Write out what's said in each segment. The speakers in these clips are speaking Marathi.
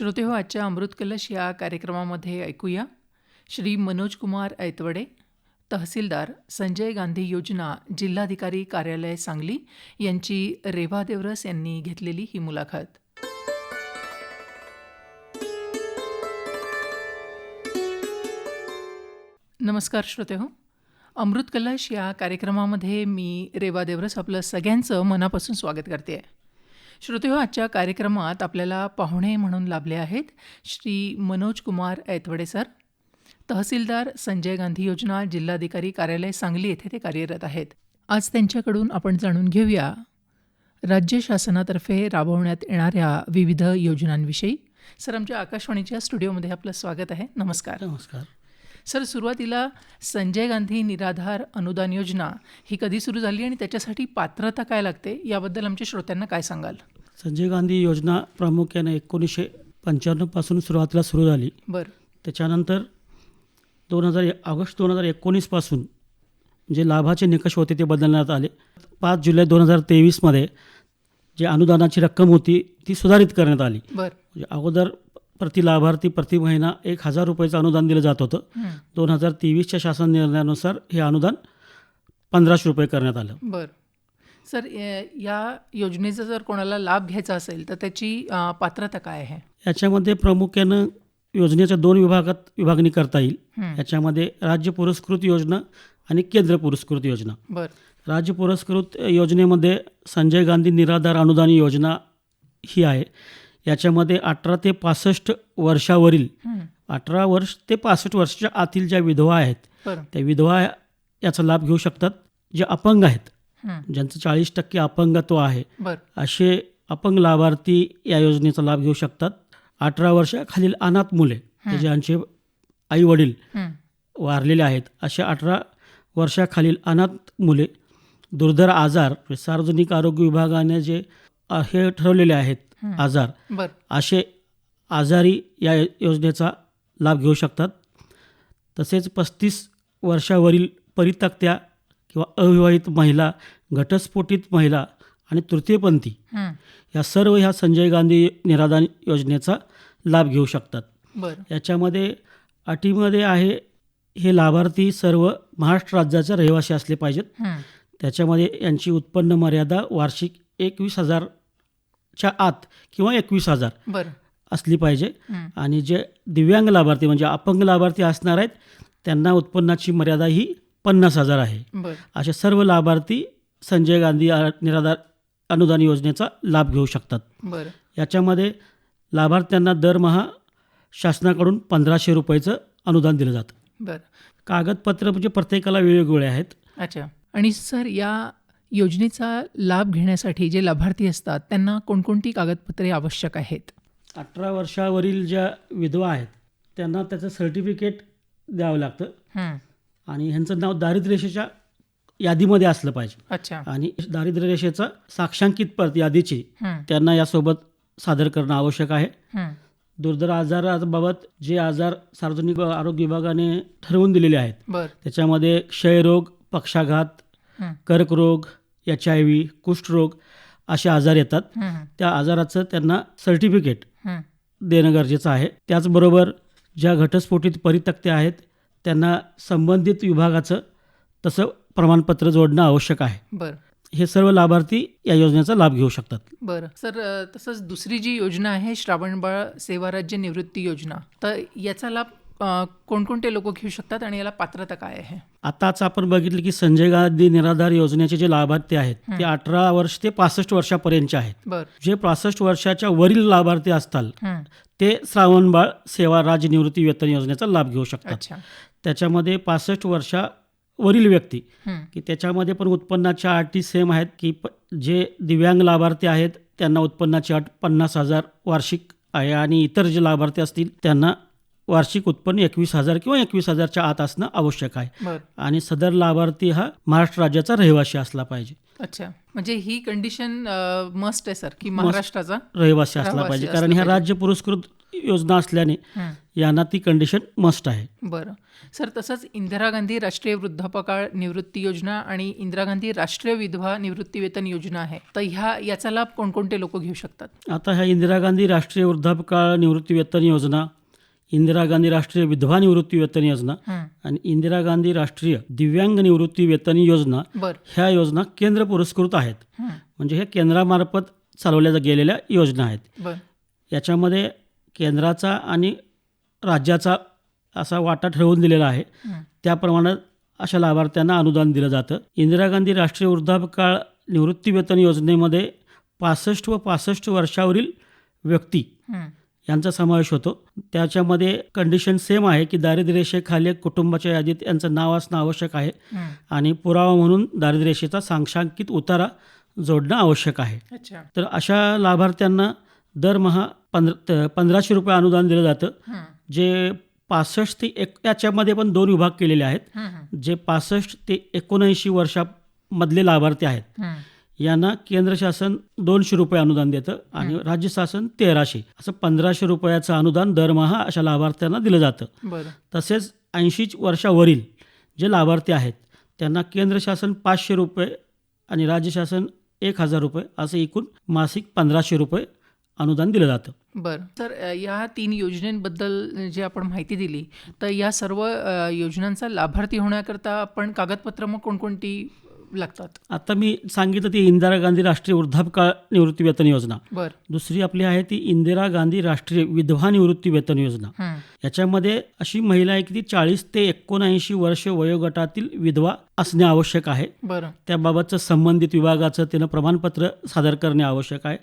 श्रोते हो आजच्या अमृत कलश या कार्यक्रमामध्ये ऐकूया. श्री मनोज कुमार ऐतवडे तहसीलदार संजय गांधी योजना जिल्हाधिकारी कार्यालय सांगली यांची रेवा देवरस यांनी घेतलेली ही मुलाखत. नमस्कार श्रोते हो. अमृत कलश या कार्यक्रमामध्ये मी रेवा देवरस आपलं सगळ्यांचं मनापासून स्वागत करते. आहे श्रोते हो आजच्या कार्यक्रमात आपल्याला पाहुणे म्हणून लाभले आहेत श्री मनोज कुमार ऐतवडे सर. तहसीलदार संजय गांधी योजना जिल्हाधिकारी कार्यालय सांगली येथे ते कार्यरत आहेत. आज त्यांच्याकडून आपण जाणून घेऊया राज्य शासनातर्फे राबवण्यात येणाऱ्या विविध योजनांविषयी. सर आमच्या आकाशवाणीच्या स्टुडिओमध्ये आपलं स्वागत आहे. नमस्कार. नमस्कार. सर सुरुवातीला संजय गांधी निराधार अनुदान योजना ही कधी सुरू झाली आणि त्याच्यासाठी पात्रता काय लागते? याबद्दल आमच्या श्रोत्यांना काय सांगाल? संजय गांधी योजना प्रामुख्याने एकोणीसशे पंच्याण्णवपासून सुरुवातीला सुरू झाली. बरं. त्याच्यानंतर दोन हजार ऑगस्ट दोन हजार एकोणीसपासून जे लाभाचे निकष होते ते बदलण्यात आले. पाच जुलै दोन हजार तेवीसमध्ये जे अनुदानाची रक्कम होती ती सुधारित करण्यात आली. बरं. म्हणजे अगोदर प्रति लाभार्थी प्रति महिना एक हजार रुपयाचं अनुदान दिलं जात होतं. दोन हजार तेवीसच्या शासन निर्णयानुसार हे अनुदान पंधराशे रुपये करण्यात आलं. बरं. सर या- योजनेचा जर कोणाला लाभ घ्यायचा असेल तर त्याची पात्रता काय आहे? याच्यामध्ये प्रामुख्यानं योजनेच्या दोन विभागात विभागणी करता येईल. याच्यामध्ये राज्य पुरस्कृत योजना आणि केंद्र पुरस्कृत योजना. बरं. राज्य पुरस्कृत योजनेमध्ये संजय गांधी निराधार अनुदान योजना ही आहे. याच्यामध्ये अठरा ते पासष्ट वर्षावरील अठरा वर्ष ते पासष्ट वर्षाच्या आतील ज्या विधवा आहेत त्या विधवा याचा लाभ घेऊ शकतात जे अपंग आहेत. ज्यांचं चाळीस टक्के अपंगत्व आहे असे अपंग लाभार्थी या योजनेचा लाभ घेऊ शकतात. अठरा वर्षाखालील अनाथ मुले. ज्यांचे आई वडील वारलेले आहेत अशा अठरा वर्षाखालील अनाथ मुले दुर्धर आजार सार्वजनिक आरोग्य विभागाने जे हे ठरवलेले आहेत. आजार असे आजारी या योजनेचा लाभ घेऊ शकतात. तसेच पस्तीस वर्षावरील परित्यक्त्या किंवा अविवाहित महिला घटस्फोटित महिला आणि तृतीयपंथी या सर्व ह्या संजय गांधी निराधार योजनेचा लाभ घेऊ शकतात. बरं. याच्यामध्ये अटीमध्ये आहे हे लाभार्थी सर्व महाराष्ट्र राज्याचे रहिवासी असले पाहिजेत. त्याच्यामध्ये यांची उत्पन्न मर्यादा वार्षिक एकवीस हजारच्या आत किंवा एकवीस हजार असली पाहिजे. आणि जे दिव्यांग लाभार्थी म्हणजे अपंग लाभार्थी असणार आहेत त्यांना उत्पन्नाची मर्यादा ही पन्नास हजार आहे. असे सर्व लाभार्थी संजय गांधी निराधार अनुदान योजनेचा लाभ घेऊ शकतात. याच्यामध्ये लाभार्थ्यांना दरमहा शासनाकडून पंधराशे रुपयाचं अनुदान दिलं जातं. बरं. कागदपत्र म्हणजे प्रत्येकाला वेगवेगळे आहेत. अच्छा. आणि सर या योजनेचा लाभ घेण्यासाठी जे लाभार्थी असतात त्यांना कोणकोणती कागदपत्रे आवश्यक आहेत? अठरा वर्षावरील ज्या विधवा आहेत त्यांना त्याचं सर्टिफिकेट द्यावं लागतं. आणि ह्यांचं नाव दारिद्र्य रेषेच्या यादीमध्ये असलं पाहिजे. अच्छा. आणि दारिद्र्य रेषेचं साक्षांकित परत यादीची त्यांना यासोबत सादर करणं आवश्यक आहे. दुर्धर आजाराबाबत जे आजार सार्वजनिक आरोग्य विभागाने ठरवून दिलेले आहेत त्याच्यामध्ये क्षयरोग पक्षाघात कर्करोग एच आय व्ही कुष्ठरोग असे आजार येतात. त्या आजाराचं त्यांना सर्टिफिकेट देणं गरजेचं आहे. त्याचबरोबर ज्या घटस्फोटित परितक्त्या आहेत त्यांना संबंधित विभागाचं तसं प्रमाणपत्र जोडणं आवश्यक आहे. बरं. हे सर्व लाभार्थी या योजनेचा लाभ घेऊ शकतात. बरं. सर तसंच दुसरी जी योजना आहे श्रावणबाळ सेवा राज्य निवृत्ती योजना तर याचा लाभ कोणकोणते लोक घेऊ शकतात आणि याला पात्रता काय आहे? आताच आपण बघितलं की संजय गांधी निराधार योजनेचे जे लाभार्थी आहेत ते अठरा वर्ष ते पासष्ट वर्षापर्यंतचे आहेत. जे पासष्ट वर्षाच्या वरील लाभार्थी असतात ते श्रावणबाळ सेवा राज्य निवृत्ती वेतन योजनेचा लाभ घेऊ शकतात. त्याच्यामध्ये पासष्ट वर्षावरील व्यक्ती हं, की त्याच्यामध्ये पण उत्पन्नाच्या अटी सेम आहेत की जे दिव्यांग लाभार्थी आहेत त्यांना उत्पन्नाची अट पन्नास हजार वार्षिक आहे आणि इतर जे लाभार्थी असतील त्यांना वार्षिक उत्पन्न एकवीस हजार किंवा एकवीस हजारच्या आत असणं आवश्यक आहे. आणि सदर लाभार्थी हा महाराष्ट्र राज्याचा रहिवासी असला पाहिजे. अच्छा. म्हणजे ही कंडिशन मस्ट आहे सर की महाराष्ट्राचा रहिवासी असला पाहिजे. कारण ह्या. राज्य पुरस्कृत योजना असल्याने. यांना ती कंडिशन मस्ट आहे. बरं. सर तसंच इंदिरा गांधी राष्ट्रीय वृद्धापकाळ निवृत्ती योजना आणि इंदिरा गांधी राष्ट्रीय विधवा निवृत्ती वेतन योजना आहे. तर ह्या याचा लाभ कोणकोणते लोक घेऊ शकतात? आता ह्या इंदिरा गांधी राष्ट्रीय वृद्धापकाळ निवृत्ती वेतन योजना इंदिरा गांधी राष्ट्रीय विधवा निवृत्ती वेतन योजना हं. आणि इंदिरा गांधी राष्ट्रीय दिव्यांग निवृत्ती वेतन योजना ह्या योजना केंद्र पुरस्कृत आहेत हं. म्हणजे ह्या केंद्रामार्फत चालवल्या गेलेल्या योजना आहेत याच्यामध्ये केंद्राचा आणि राज्याचा असा वाटा ठरवून दिलेला आहे हं. त्याप्रमाणे अशा लाभार्थ्यांना अनुदान दिलं जातं इंदिरा गांधी राष्ट्रीय वृद्धापकाळ निवृत्ती वेतन योजनेमध्ये पासष्ट व पासष्ट वर्षावरील व्यक्ती हं. यांचा समावेश होतो त्याच्यामध्ये कंडिशन सेम आहे की दारिद्र्य रेषेखाली कुटुंबाच्या यादीत यांचं नाव असणं आवश्यक आहे. आणि पुरावा म्हणून दारिद्र्य रेषेचा सांख्यांकित उतारा जोडणं आवश्यक आहे तर अशा लाभार्थ्यांना दरमहा पंधरा पंधराशे रुपये अनुदान दिलं जातं. जे पासष्ट ते एक याच्यामध्ये पण दोन विभाग केलेले आहेत. जे पासष्ट ते एकोणऐंशी वर्षामधले लाभार्थी आहेत. यांना केंद्र शासन दोनशे रुपये अनुदान देतं आणि राज्य शासन तेराशे. असं पंधराशे रुपयाचं अनुदान दरमहा अशा लाभार्थ्यांना दिलं जातं. तसेच ऐंशी वर्षावरील जे लाभार्थी आहेत त्यांना केंद्र शासन पाचशे रुपये आणि राज्य शासन एक हजार रुपये असं एकूण मासिक पंधराशे रुपये अनुदान दिलं जातं. बरं. तर या तीन योजनेबद्दल जे आपण माहिती दिली तर या सर्व योजनांचा लाभार्थी होण्याकरता आपण कागदपत्र मग कोणकोणती लागतात. आता मी सांगितलं ती इंदिरा गांधी राष्ट्रीय वृद्धापकाळ निवृत्ती वेतन योजना. बरं. दुसरी आपली आहे ती इंदिरा गांधी राष्ट्रीय विधवा निवृत्ती वेतन योजना. याच्यामध्ये अशी महिला आहे की ती चाळीस ते एकोणऐंशी वर्ष वयोगटातील विधवा असणे आवश्यक आहे. बरं. त्याबाबतचं संबंधित विभागाचं त्यानं प्रमाणपत्र सादर करणे आवश्यक आहे.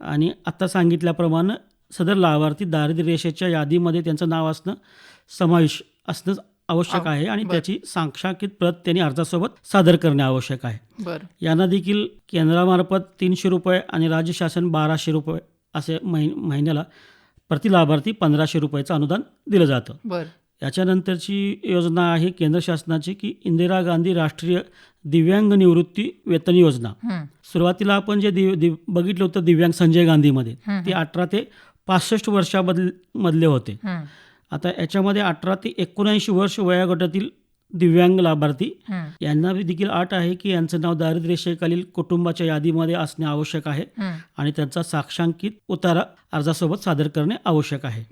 आणि आत्ता सांगितल्याप्रमाणे सदर लाभार्थी दारिद्र्य रेषेच्या यादीमध्ये त्यांचं नाव असणं समावेश असणं आवश्यक आव- आहे आणि. त्याची सांख्याकित प्रत त्यांनी अर्जासोबत सादर करणे आवश्यक आहे. यांना देखील केंद्रामार्फत तीनशे रुपये आणि राज्य शासन बाराशे रुपये असे महि महिन्याला प्रति लाभार्थी पंधराशे रुपयाचं अनुदान दिलं जातं. याच्यानंतरची योजना आहे केंद्र शासनाची की इंदिरा गांधी राष्ट्रीय दिव्यांग निवृत्ती वेतन योजना. सुरुवातीला आपण जे दिव बघितलं होतं दिव्यांग संजय गांधीमध्ये ते अठरा ते पासष्ट वर्षामधले मधले होते. हं. आता याच्यामध्ये अठरा ते एकोणऐंशी वर्ष वयोगटातील दिव्यांग लाभार्थी. यांना देखील अट आहे की यांचं नाव दारिद्र्य रेषेखालील कुटुंबाच्या यादीमध्ये असणे आवश्यक आहे. आणि त्यांचा साक्षांकित उतारा अर्जासोबत सादर करणे आवश्यक आहे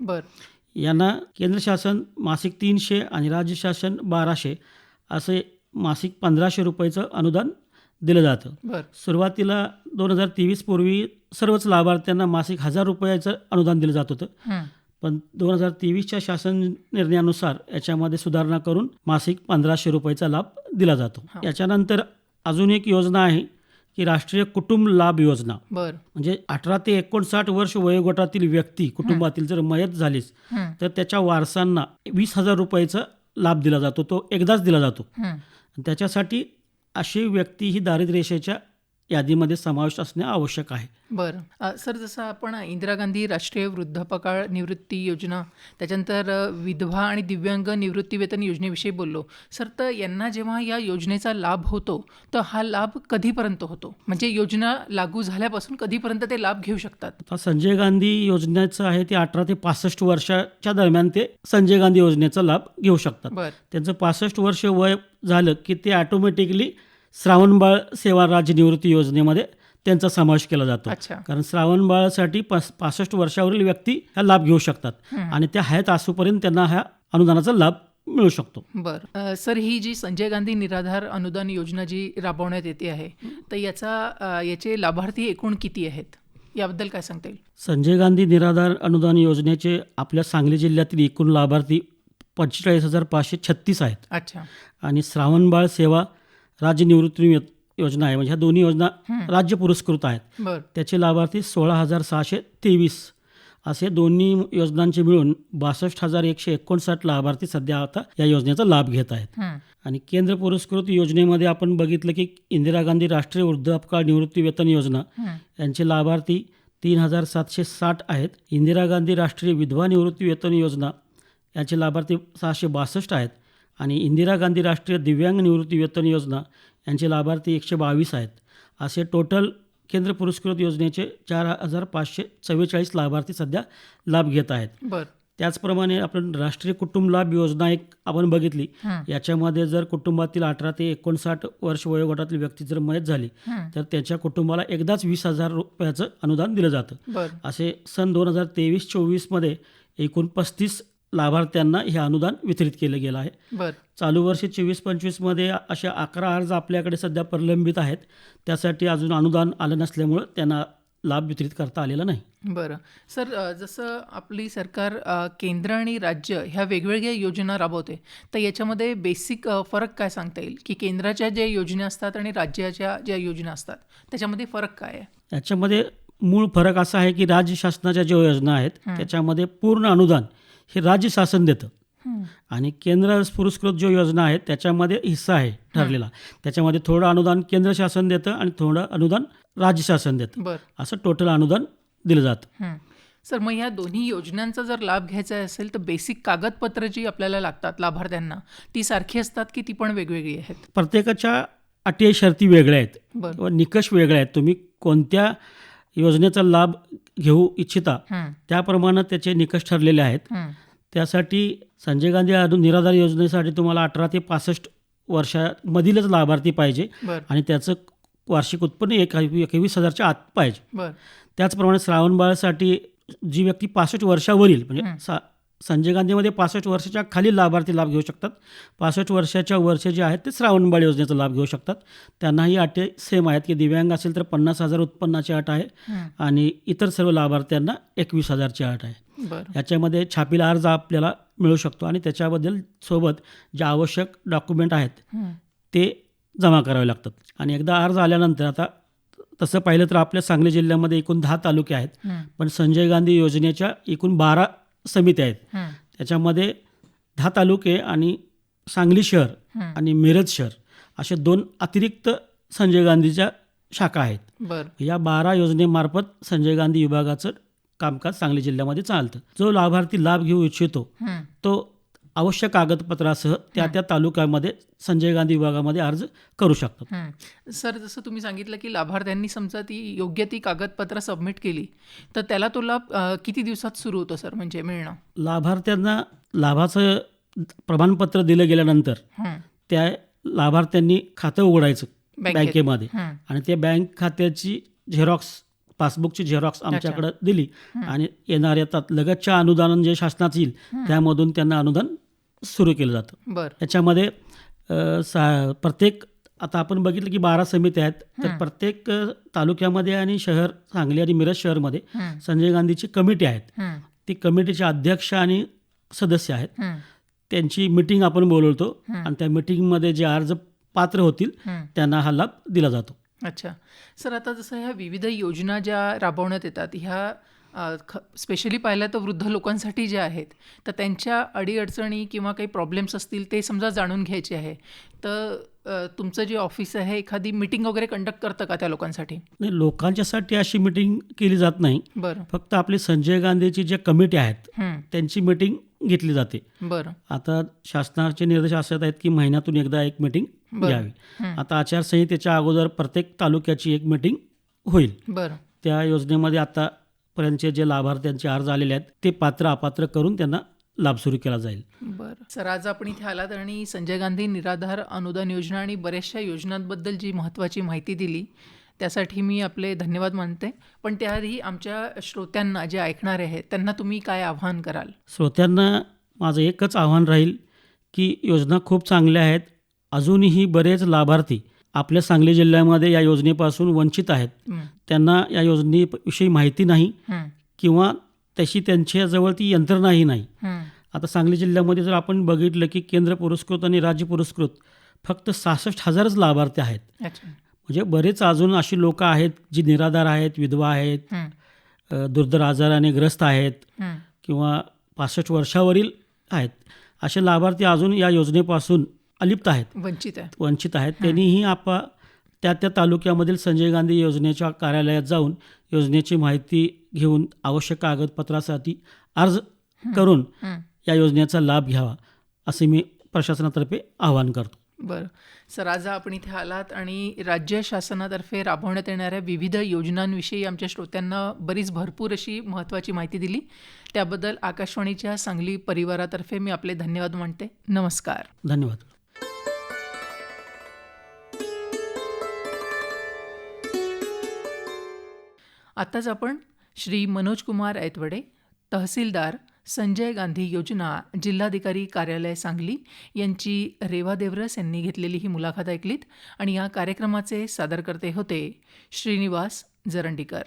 यांना केंद्र शासन मासिक तीनशे आणि राज्य शासन बाराशे असे मासिक पंधराशे रुपयाचं अनुदान दिलं जातं सुरुवातीला दोन हजार तेवीस पूर्वी सर्वच लाभार्थ्यांना मासिक हजार रुपयाचं अनुदान दिलं जात होतं. पण दोन हजार तेवीसच्या शासन निर्णयानुसार याच्यामध्ये सुधारणा करून मासिक पंधराशे रुपयाचा लाभ दिला जातो. याच्यानंतर अजून एक योजना आहे की राष्ट्रीय कुटुंब लाभ योजना म्हणजे अठरा ते एकोणसाठ वर्ष वयोगटातील व्यक्ती कुटुंबातील जर मयत झालीच. तर त्याच्या वारसांना वीस हजार रुपयाचा लाभ दिला जातो तो एकदाच दिला जातो. त्याच्यासाठी अशी व्यक्ती ही दारिद्र्य रेषेच्या यादीमध्ये समावेश असणे आवश्यक आहे. बरं. सर जसं आपण इंदिरा गांधी राष्ट्रीय वृद्धापकाळ निवृत्ती योजना त्याच्यानंतर विधवा आणि दिव्यांग निवृत्ती वेतन योजनेविषयी बोललो. सर तर यांना जेव्हा या योजनेचा लाभ होतो तर हा लाभ कधीपर्यंत होतो? म्हणजे योजना लागू झाल्यापासून कधीपर्यंत ते लाभ घेऊ शकतात? संजय गांधी योजनेचं आहे ते अठरा ते पासष्ट वर्षाच्या दरम्यान ते संजय गांधी योजनेचा लाभ घेऊ शकतात. बरं. त्यांचं पासष्ट वर्ष वय झालं की ते ऑटोमॅटिकली श्रावणबाळ सेवा राज्य निवृत्ती योजनेमध्ये त्यांचा समावेश केला जातो. कारण श्रावणबाळासाठी पास पासष्ट वर्षावरील व्यक्ती हा लाभ घेऊ शकतात. आणि त्या हयात असूपर्यंत त्यांना ह्या अनुदानाचा लाभ मिळू शकतो. बरं. सर ही जी संजय गांधी निराधार अनुदान योजना जी राबवण्यात येते आहे तर याचा याचे लाभार्थी एकूण किती आहेत? याबद्दल काय सांगता येईल? संजय गांधी निराधार अनुदान योजनेचे आपल्या सांगली जिल्ह्यातील एकूण लाभार्थी पंचेचाळीस हजार पाचशे छत्तीस आहेत. अच्छा. आणि श्रावणबाळ सेवा राज्य निवृत्ती योजना आहे म्हणजे ह्या दोन्ही योजना. राज्य पुरस्कृत आहेत त्याचे लाभार्थी सोळा हजार सहाशे तेवीस असे दोन्ही योजनांचे मिळून बासष्ट हजार एकशे एकोणसाठ लाभार्थी सध्या आता या योजनेचा लाभ घेत आहेत. आणि केंद्र पुरस्कृत योजनेमध्ये आपण बघितलं की इंदिरा गांधी राष्ट्रीय वृद्धापकाळ निवृत्ती वेतन योजना. यांचे लाभार्थी तीन हजार सातशे साठ आहेत इंदिरा गांधी राष्ट्रीय विधवा निवृत्ती वेतन योजना यांचे लाभार्थी सहाशे बासष्ट आहेत आणि इंदिरा गांधी राष्ट्रीय दिव्यांग निवृत्ती वेतन योजना यांचे लाभार्थी एकशे बावीस आहेत. असे टोटल केंद्र पुरस्कृत योजनेचे चार हजार पाचशे चव्वेचाळीस लाभार्थी सध्या लाभ घेत आहेत. बर. त्याचप्रमाणे आपण राष्ट्रीय कुटुंब लाभ योजना एक आपण बघितली. याच्यामध्ये जर कुटुंबातील अठरा ते एकोणसाठ वर्ष वयोगटातील व्यक्ती जर मयत झाली तर त्याच्या कुटुंबाला एकदाच वीस हजार रुपयाचं अनुदान दिलं जातं. असे सन दोन हजार तेवीस चोवीसमध्ये एकूण पस्तीस लाभार्थ्यांना हे अनुदान वितरित केलं गेलं आहे. बर. चालू वर्षी चोवीस पंचवीसमध्ये अशा अकरा अर्ज आपल्याकडे सध्या प्रलंबित आहेत. त्यासाठी अजून अनुदान आलं नसल्यामुळं त्यांना लाभ वितरित करता आलेला नाही. बरं. सर जसं आपली सरकार केंद्र आणि राज्य ह्या वेगवेगळ्या योजना राबवते तर याच्यामध्ये बेसिक फरक काय सांगता येईल? की केंद्राच्या ज्या योजना असतात आणि राज्याच्या ज्या योजना असतात त्याच्यामध्ये फरक काय आहे? याच्यामध्ये मूळ फरक असा आहे की राज्य शासनाच्या ज्या योजना आहेत. त्याच्यामध्ये पूर्ण अनुदान हे राज्य शासन देतं. आणि केंद्र पुरस्कृत जो योजना आहेत त्याच्यामध्ये हिस्सा आहे ठरलेला. त्याच्यामध्ये थोडं अनुदान केंद्र शासन देतं आणि थोडं अनुदान राज्य शासन देतं. असं टोटल अनुदान दिलं जातं. सर मग ह्या दोन्ही योजनांचा जर लाभ घ्यायचा असेल तर बेसिक कागदपत्र जी आपल्याला लागतात लाभार्थ्यांना ती सारखी असतात की ती पण वेगवेगळी आहेत? प्रत्येकाच्या अटी शर्ती वेगळ्या आहेत. निकष वेगळे आहेत. तुम्ही कोणत्या योजनेचा लाभ घेऊ इच्छिता त्याप्रमाणे त्याचे निकष ठरलेले आहेत. त्यासाठी संजय गांधी निराधार योजनेसाठी तुम्हाला अठरा ते पासष्ट वर्षामधीलच लाभार्थी पाहिजे आणि त्याचं वार्षिक उत्पन्न एक एकवीस हजारच्या आत पाहिजे. त्याचप्रमाणे श्रावणबाळसाठी जी व्यक्ती पासष्ट वर्षावरील. म्हणजे सा संजय गांधीमध्ये पासष्ट वर्षाच्या खाली लाभार्थी लाभ घेऊ शकतात. पासष्ट वर्षाच्या वर्षे जे आहेत ते श्रावणबाळ योजनेचा लाभ घेऊ शकतात. त्यांनाही अटी सेम आहेत की दिव्यांग असेल तर पन्नास हजार उत्पन्नाची अट आहे आणि इतर सर्व लाभार्थ्यांना एकवीस हजारची अट आहे. याच्यामध्ये छापील अर्ज आपल्याला मिळू शकतो आणि त्याच्याबद्दल सोबत जे आवश्यक डॉक्युमेंट आहेत ते जमा करावे लागतात. आणि एकदा अर्ज आल्यानंतर आता तसं पाहिलं तर आपल्या सांगली जिल्ह्यामध्ये एकूण दहा तालुके आहेत. पण संजय गांधी योजनेच्या एकूण बारा समित्या आहेत. त्याच्यामध्ये दहा तालुके आणि सांगली शहर. आणि मिरज शहर असे दोन अतिरिक्त संजय गांधीच्या शाखा आहेत. या बारा योजनेमार्फत संजय गांधी विभागाचं कामकाज सांगली जिल्ह्यामध्ये चालतं. जो लाभार्थी लाभ घेऊ इच्छितो तो आवश्यक कागदपत्रासह त्या त्या तालुक्यामध्ये संजय गांधी विभागामध्ये अर्ज करू शकतात. सर जसं तुम्ही सांगितलं की लाभार्थ्यांनी समजा ती योग्य ती कागदपत्र सबमिट केली तर त्याला तो लाभ किती दिवसात सुरू होतो सर म्हणजे मिळणं? लाभार्थ्यांना लाभाचं प्रमाणपत्र दिलं गेल्यानंतर त्या लाभार्थ्यांनी खातं उघडायचं. बँकेमध्ये. आणि त्या बँक खात्याची झेरॉक्स पासबुकची झेरॉक्स आमच्याकडे दिली आणि येणाऱ्या लगतच्या अनुदान जे शासनाचं येईल त्यामधून त्यांना अनुदान सुरू केलं जातं. बरं. याच्यामध्ये अ, सा प्रत्येक आता आपण बघितलं की बारा समित्या आहेत तर प्रत्येक तालुक्यामध्ये आणि शहर सांगली आणि मिरज शहरमध्ये संजय गांधीची कमिटी आहेत. ती कमिटीचे अध्यक्ष आणि सदस्य आहेत. त्यांची मिटिंग आपण बोलवतो. आणि त्या मिटिंगमध्ये जे अर्ज पात्र होतील. त्यांना हा लाभ दिला जातो. अच्छा. सर आता जसं ह्या विविध योजना ज्या राबवण्यात येतात ह्या स्पेशली पाहिलं तर वृद्ध लोकांसाठी ज्या आहेत तर त्यांच्या अडीअडचणी किंवा काही प्रॉब्लेम्स असतील ते समजा जाणून घ्यायचे आहे. तर तुमचं जे ऑफिस आहे एखादी मिटिंग वगैरे कंडक्ट करतं का त्या लोकांसाठी? नाही लोकांच्यासाठी अशी मिटिंग केली जात नाही. बरं. फक्त आपली संजय गांधीची जे कमिटी आहेत त्यांची मिटिंग घेतली जाते. बरं. आता शासनाचे निर्देश असे आहेत की महिन्यातून एकदा एक मिटिंग. घ्यावी. आता आचारसंहितेच्या अगोदर प्रत्येक तालुक्याची एक मिटिंग होईल. बरं. त्या योजनेमध्ये आतापर्यंतचे जे लाभार्थ्यांचे अर्ज आलेले आहेत ते पात्र अपात्र करून त्यांना लाभ सुरू केला जाईल. बरं. सर आज आपण इथे आलात आणि संजय गांधी निराधार अनुदान योजना आणि बऱ्याचशा योजनांबद्दल जी महत्त्वाची माहिती दिली त्यासाठी मी आपले धन्यवाद मानते. पण त्याआधी आमच्या श्रोत्यांना जे ऐकणारे आहेत त्यांना तुम्ही काय आव्हान कराल? श्रोत्यांना माझं एकच आव्हान राहील की योजना खूप चांगल्या आहेत अजूनही बरेच लाभार्थी आपल्या सांगली जिल्ह्यामध्ये या योजनेपासून वंचित आहेत. त्यांना या योजनेविषयी माहिती नाही किंवा तशी त्यांच्याजवळ ती यंत्रणाही नाही. आता सांगली जिल्ह्यामध्ये जर आपण बघितलं की केंद्र पुरस्कृत आणि राज्य पुरस्कृत फक्त सहासष्ट हजारच लाभार्थी आहेत. म्हणजे बरेच अजून अशी लोकं आहेत जी निराधार आहेत विधवा आहेत दुर्धर आजाराने ग्रस्त आहेत किंवा पासष्ट वर्षावरील आहेत. असे लाभार्थी अजून या योजनेपासून अलिप्त आहेत. वंचित आहे वंचित आहेत. त्यांनीही आपा त्या त्या तालुक्यामधील संजय गांधी योजनेच्या कार्यालयात जाऊन योजनेची माहिती घेऊन आवश्यक कागदपत्रासाठी अर्ज करून या योजनेचा लाभ घ्यावा असे मी प्रशासनातर्फे आवाहन करतो. बरं. सर आज आपण इथे आलात आणि राज्य शासनातर्फे राबवण्यात येणाऱ्या विविध योजनांविषयी आमच्या श्रोत्यांना बरीच भरपूर अशी महत्त्वाची माहिती दिली. त्याबद्दल आकाशवाणीच्या सांगली परिवारातर्फे मी आपले धन्यवाद मानते. नमस्कार. धन्यवाद. आत्ताच आपण श्री मनोज कुमार ऐतवडे तहसीलदार संजय गांधी योजना जिल्हाधिकारी कार्यालय सांगली यांची रेवा देवरस यांनी घेतलेली ही मुलाखत ऐकलीत आणि या कार्यक्रमाचे सादरकर्ते होते श्रीनिवास जरंडीकर.